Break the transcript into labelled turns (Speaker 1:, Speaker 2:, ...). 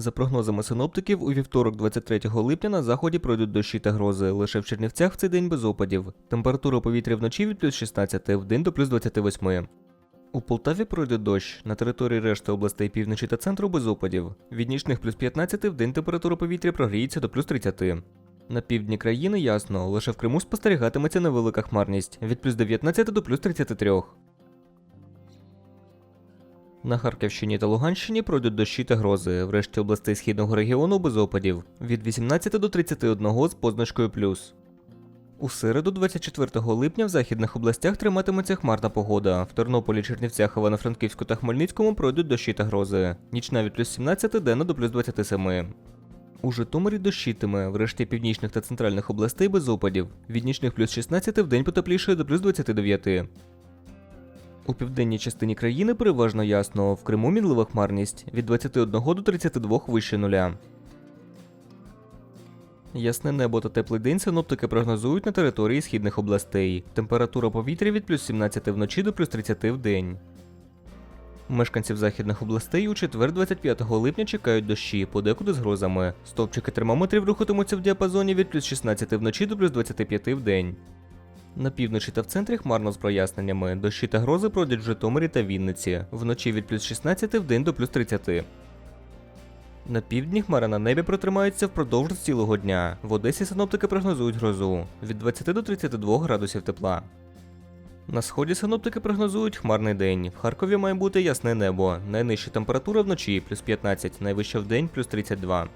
Speaker 1: За прогнозами синоптиків, у вівторок 23 липня на заході пройдуть дощі та грози. Лише в Чернівцях в цей день без опадів. Температура повітря вночі від плюс 16, в день до плюс 28. У Полтаві пройде дощ. На території решти областей півночі та центру без опадів. Від нічних плюс 15 в день температура повітря прогріється до плюс 30. На півдні країни ясно, лише в Криму спостерігатиметься невелика хмарність від плюс 19 до плюс 33. На Харківщині та Луганщині пройдуть дощі та грози. В решті областей східного регіону без опадів від 18 до 31 з позначкою плюс. У середу, 24 липня, в західних областях триматиметься хмарна погода. В Тернополі, Чернівцях, Івано-Франківську та Хмельницькому пройдуть дощі та грози. Нічна від плюс 17 денна до плюс 27. У Житомирі дощитиме, в решті північних та центральних областей без опадів. Від нічних плюс 16 в день потеплішає до плюс 29. У південній частині країни переважно ясно, в Криму мінлива хмарність від 21 до 32 вище нуля. Ясне небо та теплий день синоптики прогнозують на території східних областей. Температура повітря від плюс 17 вночі до плюс 30 в день. Мешканців західних областей у четвер 25 липня чекають дощі, подекуди з грозами. Стовпчики термометрів рухатимуться в діапазоні від плюс 16 вночі до плюс 25 в день. На півночі та в центрі хмарно з проясненнями. Дощі та грози пройдуть в Житомирі та Вінниці. Вночі від плюс 16 в день до плюс 30. На півдні хмара на небі протримаються впродовж цілого дня. В Одесі синоптики прогнозують грозу від 20 до 32 градусів тепла. На сході синоптики прогнозують хмарний день. В Харкові має бути ясне небо. Найнижча температура вночі плюс 15, найвища в день плюс 32.